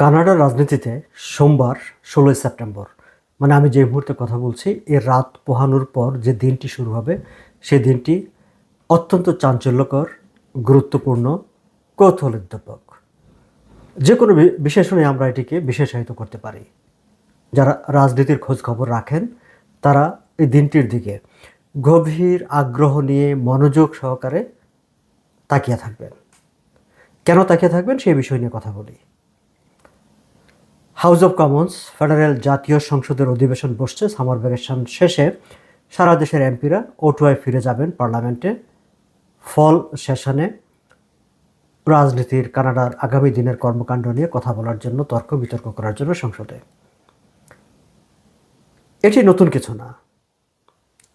কানাডার রাজনীতিতে সোমবার ষোলোই সেপ্টেম্বর মানে আমি যে মুহূর্তে কথা বলছি এর রাত পোহানোর পর যে দিনটি শুরু হবে, সে দিনটি অত্যন্ত চাঞ্চল্যকর, গুরুত্বপূর্ণ, কৌতূহলোদ্দীপক। যে কোনো বিশেষণে আমরা এটিকে বিশেষায়িত করতে পারি। যারা রাজনীতির খোঁজ খবর রাখেন, তারা এই দিনটির দিকে গভীর আগ্রহ নিয়ে মনোযোগ সহকারে তাকিয়ে থাকবেন। কেন তাকিয়ে থাকবেন সেই বিষয় নিয়ে কথা বলি। হাউস অব কমন্স ফেডারেল জাতীয় সংসদের অধিবেশন বসছে। সামার ভ্যাকেশন শেষে সারা দেশের এমপিরা ওটুয়ায় ফিরে যাবেন পার্লামেন্টে। ফল সেশনে রাজনীতির কানাডার আগামী দিনের কর্মকাণ্ড নিয়ে কথা বলার জন্য, তর্ক বিতর্ক করার জন্য সংসদে। এটি নতুন কিছু না।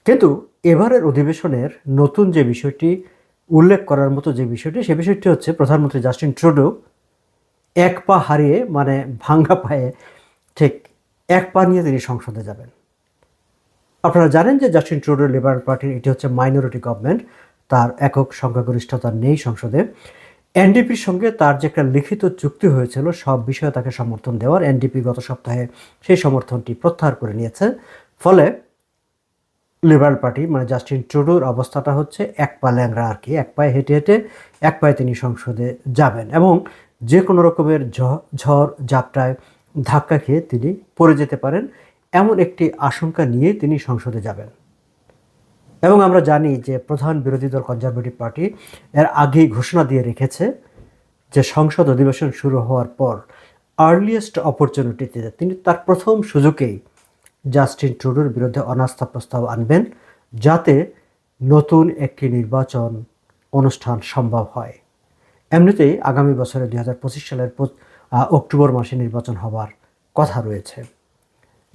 কিন্তু এবারের অধিবেশনের নতুন যে বিষয়টি উল্লেখ করার মতো যে বিষয়টি, সে বিষয়টি হচ্ছে প্রধানমন্ত্রী জাস্টিন ট্রুডো এক পা হারিয়ে মানে ভাঙ্গা পায়ে ঠিক এক পা নিয়ে তিনি সংসদে যাবেন। আপনারা জানেন যে জাস্টিন ট্রুডো লিবারেল পার্টির এটি হচ্ছে মাইনরিটি গভর্নমেন্ট তার একক সংখ্যাগরিষ্ঠতা নেই সংসদে। এনডিপির সঙ্গে তার যে একটা লিখিত চুক্তি হয়েছিল, সব বিষয়ে তাকে সমর্থন দেওয়ার এনডিপি গত সপ্তাহে সেই সমর্থনটি প্রত্যাহার করে নিয়েছে। ফলে লিবারেল পার্টি মানে জাস্টিন ট্রুডোর অবস্থাটা হচ্ছে এক পা ল্যাংরা আর কি, এক পায়ে হেঁটে হেঁটে এক পায়ে তিনি সংসদে যাবেন। এবং যে কোনো রকমের ঝড় যাত্রায় ধাক্কা খেয়ে তিনি পড়ে যেতে পারেন, এমন একটি আশঙ্কা নিয়ে তিনি সংসদে যাবেন। এবং আমরা জানি যে প্রধান বিরোধী দল কনজারভেটিভ পার্টি এর আগেই ঘোষণা দিয়ে রেখেছে যে সংসদ অধিবেশন শুরু হওয়ার পর আর্লিয়েস্ট অপরচুনিটিতে তিনি তার প্রথম সুযোগেই জাস্টিন ট্রুডোর বিরুদ্ধে অনাস্থা প্রস্তাব আনবেন, যাতে নতুন একটি নির্বাচন অনুষ্ঠান সম্ভব হয়। এমনিতেই আগামী বছরে দুই পঁচিশ সালের অক্টোবর মাসে নির্বাচন হবার কথা রয়েছে।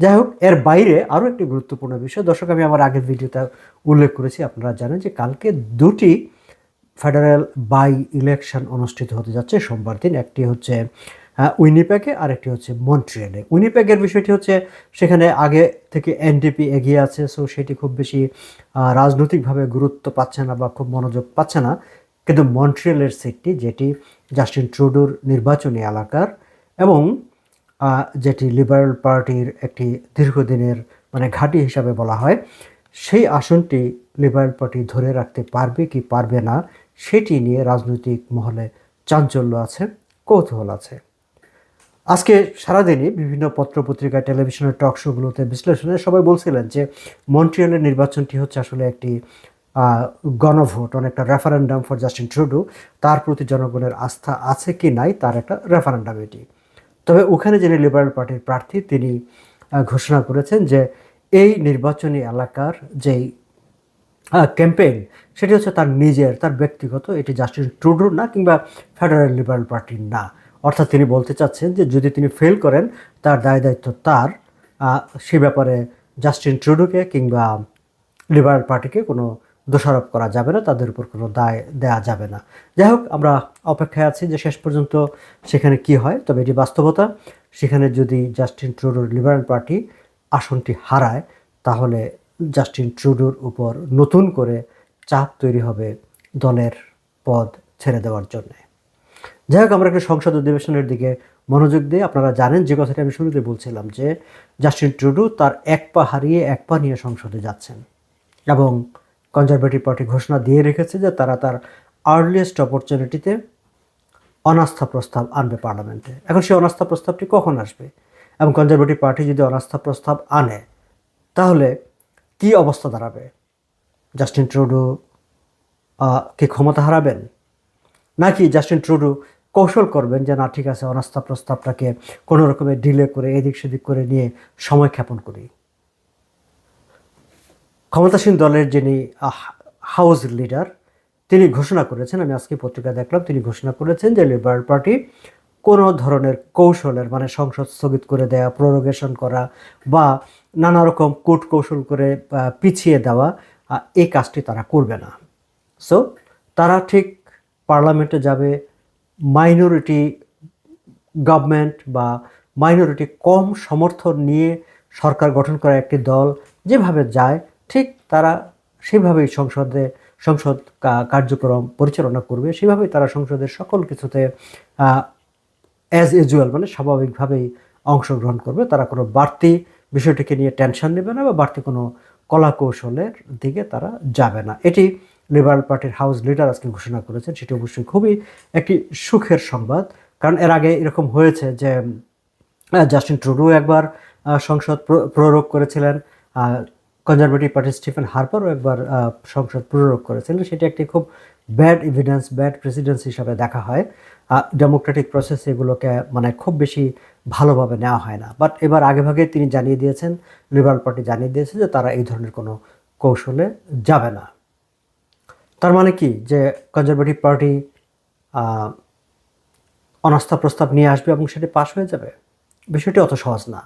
যাই হোক, এর বাইরে আরও একটি গুরুত্বপূর্ণ বিষয়। দর্শক, আমি আমার আগের ভিডিওতে উল্লেখ করেছি, আপনারা জানেন যে কালকে দুটি ফেডারেল বাই ইলেকশন অনুষ্ঠিত হতে যাচ্ছে। সোমবার দিন একটি হচ্ছে উইনিপ্যাকে আর একটি হচ্ছে মন্ট্রিয়ালে। উইনিপ্যাকের বিষয়টি হচ্ছে, সেখানে আগে থেকে এনডিপি এগিয়ে আছে, সো সেটি খুব বেশি রাজনৈতিকভাবে গুরুত্ব পাচ্ছে না বা খুব মনোযোগ পাচ্ছে না। কিন্তু মন্ট্রিয়ালের সিটটি যেটি জাস্টিন ট্রুডোর নির্বাচনী এলাকার এবং যেটি লিবারেল পার্টির একটি দীর্ঘদিনের মানে ঘাঁটি হিসাবে বলা হয়, সেই আসনটি লিবারেল পার্টি ধরে রাখতে পারবে কি পারবে না সেটি নিয়ে রাজনৈতিক মহলে চাঞ্চল্য আছে, কৌতূহল আছে। আজকে সারাদিনই বিভিন্ন পত্রপত্রিকা, টেলিভিশনের টক শোগুলোতে বিশ্লেষণে সবাই বলছিলেন যে মন্ট্রিয়ালের নির্বাচনটি হচ্ছে আসলে একটি গণভোট, অনেকটা রেফারেন্ডাম ফর জাস্টিন ট্রুডু তার প্রতি জনগণের আস্থা আছে কি নাই তার একটা রেফারেন্ডাম এটি। তবে ওখানে যিনি লিবারেল পার্টির প্রার্থী, তিনি ঘোষণা করেছেন যে এই নির্বাচনী এলাকার যেই ক্যাম্পেইন সেটি হচ্ছে তার নিজের, তার ব্যক্তিগত, এটি জাস্টিন ট্রুডোর না কিংবা ফেডারেল লিবারেল পার্টির না। অর্থাৎ তিনি বলতে চাচ্ছেন যে যদি তিনি ফেল করেন, তার দায় দায়িত্ব তার সে ব্যাপারে জাস্টিন ট্রুডুকে কিংবা লিবারেল পার্টিকে কোনো দোষারোপ করা যাবে না, তাদের উপর কোনো দায় দেওয়া যাবে না। যাই হোক, আমরা অপেক্ষায় আছি যে শেষ পর্যন্ত সেখানে কি হয়, তবে এটি বাস্তবতা। সেখানে যদি জাস্টিন ট্রুডোর লিবারেল পার্টি আসনটি হারায়, তাহলে জাস্টিন ট্রুডোর উপর নতুন করে চাপ তৈরি হবে দলের পদ ছেড়ে দেওয়ার জন্যে। যাই হোক, আমরা একটু সংসদ অধিবেশনের দিকে মনোযোগ দিয়ে, আপনারা জানেন যে কথাটি আমি শুরুতে বলছিলাম যে জাস্টিন ট্রুডো তার এক পা হারিয়ে এক পা নিয়ে সংসদে যাচ্ছেন এবং কনজারভেটিভ পার্টি ঘোষণা দিয়ে রেখেছে যে তারা তার আর্লিয়েস্ট অপরচুনিটিতে অনাস্থা প্রস্তাব আনবে পার্লামেন্টে। এখন সেই অনাস্থা প্রস্তাবটি কখন আসবে? এবং কনজারভেটিভ পার্টি যদি অনাস্থা প্রস্তাব আনে, তাহলে কি অবস্থা দাঁড়াবে? জাস্টিন ট্রুডো কি ক্ষমতা হারাবেন? নাকি জাস্টিন ট্রুডো কৌশল করবেন যে, না, ঠিক আছে, অনাস্থা প্রস্তাবটাকে কোনো রকমের ডিলে করে এদিক সেদিক করে নিয়ে সময় ক্ষেপণ করি ক্ষমতাসীন দলের যিনি হাউস লিডার তিনি ঘোষণা করেছেন, আমি আজকে পত্রিকা দেখলাম, তিনি ঘোষণা করেছেন যে লিবারেল পার্টি কোনো ধরনের কৌশলের মানে সংসদ স্থগিত করে দেওয়া প্রোরোগেশন করা বা নানা রকম কূট কৌশল করে পিছিয়ে দেওয়া এই কাজটি তারা করবে না। সো তারা ঠিক পার্লামেন্টে যাবে মাইনরিটি গভর্নমেন্ট বা মাইনরিটি কম সমর্থন নিয়ে সরকার গঠন করা একটি দল যেভাবে যায় ঠিক তারা সেভাবেই সংসদে, সংসদ কার্যক্রম পরিচালনা করবে। সেভাবেই তারা সংসদের সকল কিছুতে অ্যাজ ইউজুয়াল মানে স্বাভাবিকভাবেই অংশগ্রহণ করবে। তারা কোনো বাড়তি বিষয়টিকে নিয়ে টেনশন নেবে না বা বাড়তি কোনো কলা কৌশলের দিকে তারা যাবে না। এটি লিবারাল পার্টির হাউস লিডার আজকে ঘোষণা করেছেন। সেটি অবশ্যই খুবই একটি সুখের সংবাদ। কারণ এর আগে এরকম হয়েছে যে জাস্টিন ট্রুডো একবার সংসদ প্র- প্রয়োগ করেছিলেন। কনজারভেটিভ পার্টি স্টিফেন হারপারও একবার সংসদ প্রয়োগ করেছিলেন সেটি একটি খুব ব্যাড এভিডেন্স ব্যাড প্রেসিডেন্স হিসাবে দেখা হয়। ডেমোক্রেটিক প্রসেস এগুলোকে মানে খুব বেশি ভালোভাবে নেওয়া হয় না। বাট এবার আগেভাগে তিনি জানিয়ে দিয়েছেন লিবারাল পার্টি জানিয়ে দিয়েছে যে তারা এই ধরনের কোনো কৌশলে যাবে না। তার মানে কি? যে কনজারভেটিভ পার্টি অনাস্থা প্রস্তাব নিয়ে আসবে এবং সেটি পাশ হয়ে যাবে? বিষয়টি অত সহজ না।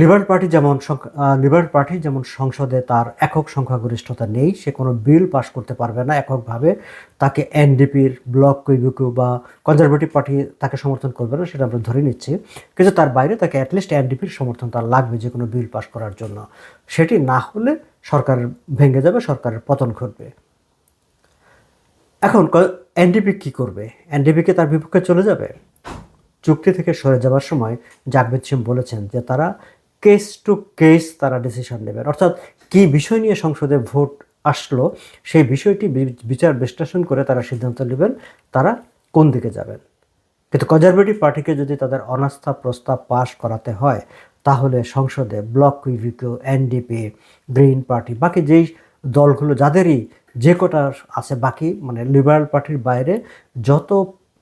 লিবারেল পার্টি যেমন লিবারেল পার্টি যেমন সংসদে তার একক সংখ্যাগরিষ্ঠতা নেই, সে কোনো বিল পাশ করতে পারবে না এককভাবে। তাকে এনডিপির ব্লক কৈবুকু বা কনজারভেটিভ পার্টি তাকে সমর্থন করবে না, সেটা আমরা ধরে নিচ্ছি। কিন্তু তার বাইরে তাকে অ্যাটলিস্ট এনডিপির সমর্থন তার লাগবে যে কোনো বিল পাশ করার জন্য। সেটি না হলে সরকার ভেঙে যাবে, সরকারের পতন ঘটবে। এখন এনডিপি কি করবে? এনডিপিকে তার বিপক্ষে চলে যাবে? চুক্তি থেকে সরে যাওয়ার সময় জাগবেদ সিং বলেছেন যে তারা কেস টু কেস তারা ডিসিশন নেবেন অর্থাৎ কি বিষয় নিয়ে সংসদে ভোট আসলো, সেই বিষয়টি বিচার বিশ্লেষণ করে তারা সিদ্ধান্ত নেবেন, তারা কোন দিকে যাবেন। কিন্তু কনজারভেটিভ পার্টিকে যদি তাদের অনাস্থা প্রস্তাব পাশ করাতে হয়, তাহলে সংসদে ব্লক কুইভিকো এনডিপি, গ্রিন পার্টি, বাকি যেই দলগুলো যাদেরই যে কটা আছে, বাকি মানে লিবারাল পার্টির বাইরে যত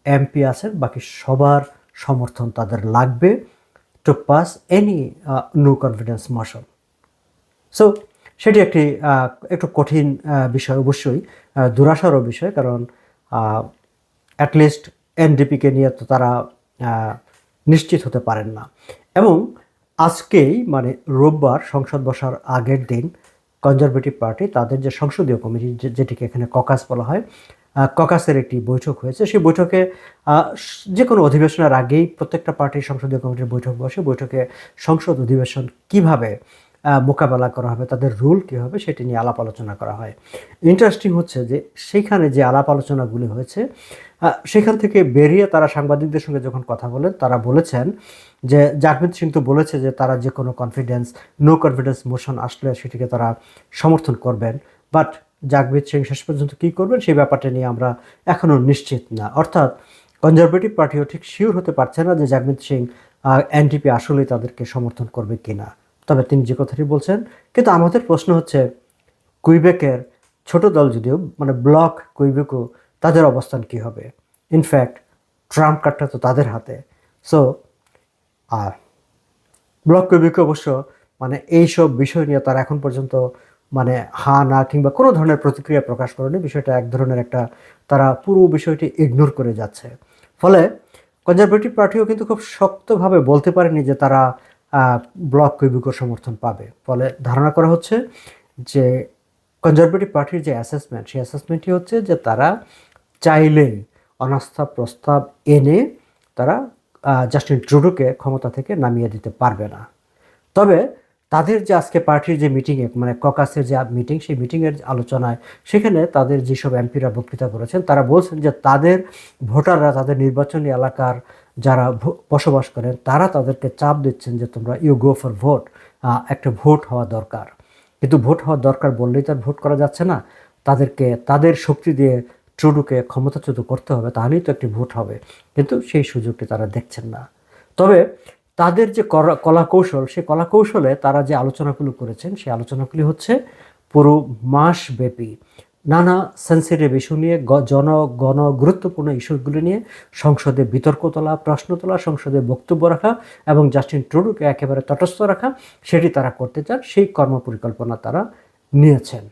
এমপি আছেন, বাকি সবার সমর্থন তাদের লাগবে to pass any no confidence motion so সেটি একটি একটু কঠিন বিষয় অবশ্যই আহ, দুরাশারও বিষয় কারণ অ্যাটলিস্ট এনডিপিকে নিয়ে তো তারা নিশ্চিত হতে পারেন না। এবং আজকেই মানে রোববার সংসদ বসার আগের দিন কনজারভেটিভ পার্টি তাদের যে সংসদীয় কমিটি যেটিকে এখানে ককাস বলা হয় ককাসের একটি বৈঠক হয়েছে। সেই বৈঠকে যে কোনো অধিবেশনের আগেই প্রত্যেকটা পার্টির সংসদীয় কমিটির বৈঠক বসে। বৈঠকে সংসদ অধিবেশন কীভাবে মোকাবেলা করা হবে, তাদের রুল কী হবে, সেটি নিয়ে আলাপ আলোচনা করা হয়। ইন্টারেস্টিং হচ্ছে যে, সেইখানে যে আলাপ আলোচনাগুলি হয়েছে সেখান থেকে বেরিয়ে তারা সাংবাদিকদের সঙ্গে যখন কথা বলেন, তারা বলেছেন যে জাগমিত সিং তো বলেছে যে, তারা যে কোনো কনফিডেন্স নো কনফিডেন্স মোশন আসলে সেটিকে তারা সমর্থন করবেন। বাট জাগমিত সিং শেষ পর্যন্ত কী করবেন সেই ব্যাপারটা নিয়ে আমরা এখনও নিশ্চিত না। অর্থাৎ কনজারভেটিভ পার্টিও ঠিক শিওর হতে পারছে না যে জাগমিত সিং এনটিপি আসলেই তাদেরকে সমর্থন করবে কিনা। তবে তিনি যে কথাটি বলছেন, কিন্তু আমাদের প্রশ্ন হচ্ছে, কুইবেকের ছোট দল যদিও মানে ব্লক কুইবেকও তাদের অবস্থান কি হবে? ইনফ্যাক্ট ট্রাম্প কার্ডটা তো তাদের হাতে। সো আর ব্লক কুইবেকে অবশ্য মানে এইসব বিষয় নিয়ে তারা এখন পর্যন্ত মানে হা, না কিংবা কোনো ধরনের প্রতিক্রিয়া প্রকাশ করেনি, বিষয়টা এক ধরনের একটা তারা পুরো বিষয়টি ইগনোর করে যাচ্ছে। ফলে কনজারভেটিভ পার্টিও কিন্তু খুব শক্তভাবে বলতে পারেনি যে তারা ব্লক কুইবিকোর সমর্থন পাবে। ফলে ধারণা করা হচ্ছে যে কনজারভেটিভ পার্টির যে অ্যাসেসমেন্ট সেই অ্যাসেসমেন্টটি হচ্ছে যে তারা চাইলেই অনাস্থা প্রস্তাব এনে তারা জাস্টিন ট্রুডোকে ক্ষমতা থেকে নামিয়ে দিতে পারবে না। তবে তাদের যে আজকে পার্টির যে মিটিংয়ে মানে ককাসের যে মিটিং সেই মিটিংয়ের আলোচনায়, সেখানে তাদের যেসব এমপিরা বক্তৃতা করেছেন, তারা বলছেন যে তাদের ভোটাররা, তাদের নির্বাচনী এলাকার যারা বসবাস করেন, তারা তাদেরকে চাপ দিচ্ছেন যে তোমরা ইউ গো ফর ভোট একটা ভোট হওয়া দরকার। কিন্তু ভোট হওয়া দরকার বললেই তার ভোট করা যাচ্ছে না। তাদেরকে, তাদের শক্তি দিয়ে ট্রুডুকে ক্ষমতাচ্যুত করতে হবে, তাহলেই তো একটি ভোট হবে। কিন্তু সেই সুযোগটি তারা দেখছেন না। তবে তাদের যে কলা কৌশল সেই কলা কৌশলে তারা যে আলোচনাগুলো করেছেন সেই আলোচনাগুলি হচ্ছে পুরো মাসব্যাপী। নানা সেন্সিটিভ ইস্যু নিয়ে জন, গণ গুরুত্বপূর্ণ ইস্যুগুলি নিয়ে সংসদে বিতর্ক তোলা, প্রশ্ন তোলা, সংসদে বক্তব্য রাখা এবং জাস্টিন ট্রুডুকে একেবারে তটস্থ রাখা, সেটি তারা করতে চান, সেই কর্মপরিকল্পনা তারা নিয়েছেন।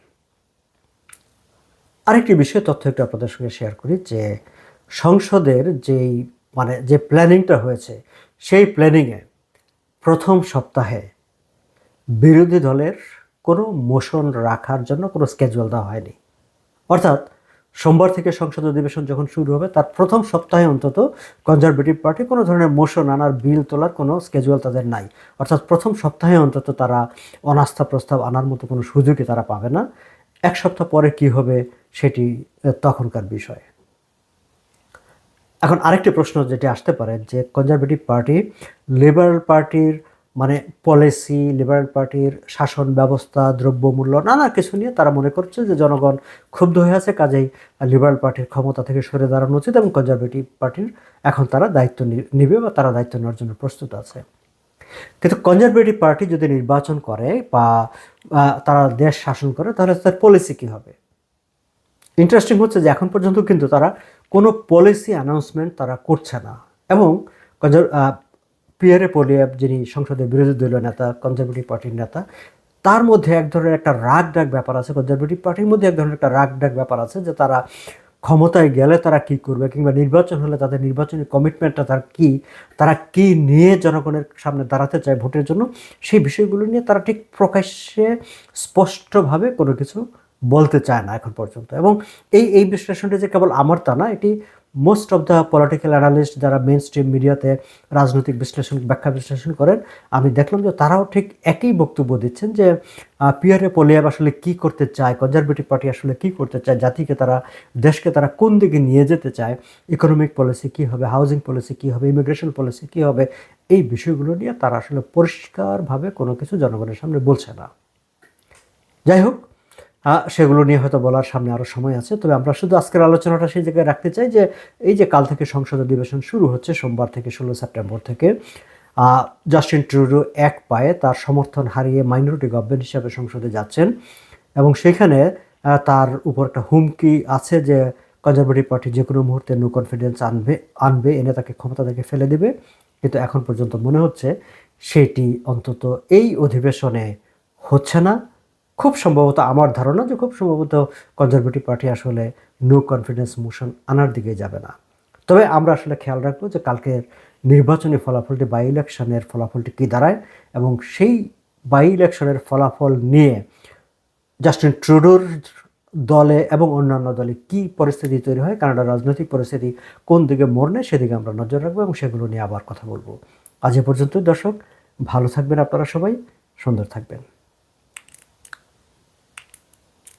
আরেকটি বিষয়, তথ্য একটু আপনাদের সঙ্গে শেয়ার করি যে সংসদের যেই মানে যে প্ল্যানিংটা হয়েছে সেই প্ল্যানিংয়ে প্রথম সপ্তাহে বিরোধী দলের কোনো মোশন রাখার জন্য কোনো স্কেজুয়াল দেওয়া হয়নি। অর্থাৎ সোমবার থেকে সংসদ অধিবেশন যখন শুরু হবে, তার প্রথম সপ্তাহে অন্তত কনজারভেটিভ পার্টি কোনো ধরনের মোশন আনার বিল তোলার কোনো স্কেজুয়াল তাদের নাই। অর্থাৎ প্রথম সপ্তাহে অন্তত তারা অনাস্থা প্রস্তাব আনার মতো কোনো সুযোগই তারা পাবে না। এক সপ্তাহ পরে কি হবে সেটি তখনকার বিষয়। এখন আরেকটি প্রশ্ন যেটি আসতে পারে যে কনজারভেটিভ পার্টি লিবারেল পার্টির মানে পলিসি লিবারেল পার্টির শাসন ব্যবস্থা, দ্রব্যমূল্য, নানা কিছু নিয়ে তারা মনে করছে যে জনগণ ক্ষুব্ধ হয়ে আছে, কাজেই লিবারেল পার্টির ক্ষমতা থেকে সরে দাঁড়ানো উচিত এবং কনজারভেটিভ পার্টির এখন তারা দায়িত্ব নিবে বা তারা দায়িত্ব নেওয়ার জন্য প্রস্তুত আছে। কিন্তু কনজারভেটিভ পার্টি যদি নির্বাচন করে বা তারা দেশ শাসন করে, তাহলে তার পলিসি কী হবে? ইন্টারেস্টিং হচ্ছে যে এখন পর্যন্ত কিন্তু তারা কোনো পলিসি অ্যানাউন্সমেন্ট তারা করছে না। এবং পিয়ারে পোলিয়াব যিনি সংসদের বিরোধী দলীয় নেতা কনজারভেটিভ পার্টির নেতা, তার মধ্যে এক ধরনের একটা রাগ ডাক ব্যাপার আছে। কনজারভেটিভ পার্টির মধ্যে এক ধরনের একটা রাগ ডাক ব্যাপার আছে যে তারা ক্ষমতায় গেলে তারা কি করবে কিংবা নির্বাচন হলে তাদের নির্বাচনী কমিটমেন্টটা তার কি, তারা কি নিয়ে জনগণের সামনে দাঁড়াতে চায় ভোটের জন্য, সেই বিষয়গুলো নিয়ে তারা ঠিক প্রকাশ্যে স্পষ্টভাবে কোনো কিছু বলতে চায় না এখন পর্যন্ত। এবং এই এই বিশ্লেষণটা যে কেবল আমার তা না, এটি most of the political analyst যারা মেন স্ট্রিম মিডিয়াতে রাজনৈতিক বিশ্লেষণ, ব্যাখ্যা বিশ্লেষণ করেন, আমি দেখলাম যে তারাও ঠিক একই বক্তব্য দিচ্ছেন যে পিয়ারে পোলিয়াব আসলে কি করতে চায় কনজারভেটিভ পার্টি আসলে কি করতে চায়, জাতিকে তারা, দেশকে তারা কোন দিকে নিয়ে যেতে চায় ইকোনমিক পলিসি কী হবে হাউজিং পলিসি কী হবে ইমিগ্রেশন পলিসি কী হবে, এই বিষয়গুলো নিয়ে তারা আসলে পরিষ্কারভাবে কোনো কিছু জনগণের সামনে বলছে না। যাই হোক সেগুলো নিয়ে হয়তো বলার সামনে আরও সময় আছে। তবে আমরা শুধু আজকের আলোচনাটা সেই জায়গায় রাখতে চাই যে, এই যে কাল থেকে সংসদ অধিবেশন শুরু হচ্ছে, সোমবার থেকে ষোলো সেপ্টেম্বর থেকে জাস্টিন ট্রুডো এক পায়ে তার সমর্থন হারিয়ে মাইনরিটি গভর্নমেন্ট হিসাবে সংসদে যাচ্ছেন এবং সেখানে তার উপর একটা হুমকি আছে যে কনজারভেটিভ পার্টি যে কোনো মুহূর্তে নো কনফিডেন্স আনবে আনবে, এনে তাকে ক্ষমতা থেকে ফেলে দেবে। কিন্তু এখন পর্যন্ত মনে হচ্ছে সেটি অন্তত এই অধিবেশনে হচ্ছে না। খুব সম্ভবত আমার ধারণা যে খুব সম্ভবত কনজারভেটিভ পার্টি আসলে নো কনফিডেন্স মোশন আনার দিকে যাবে না। তবে আমরা আসলে খেয়াল রাখব যে কালকের নির্বাচনী ফলাফলটি বাই ইলেকশনের ফলাফলটি কী দাঁড়ায় এবং সেই বাই ইলেকশনের ফলাফল নিয়ে জাস্টিন ট্রুডোর দলে এবং অন্যান্য দলে কি পরিস্থিতি তৈরি হয়, কানাডার রাজনৈতিক পরিস্থিতি কোন দিকে মোড় নেয় সেদিকে আমরা নজর রাখব এবং সেগুলো নিয়ে আবার কথা বলব। আজ এ পর্যন্ত দর্শক, ভালো থাকবেন আপনারা সবাই, সুন্দর থাকবেন।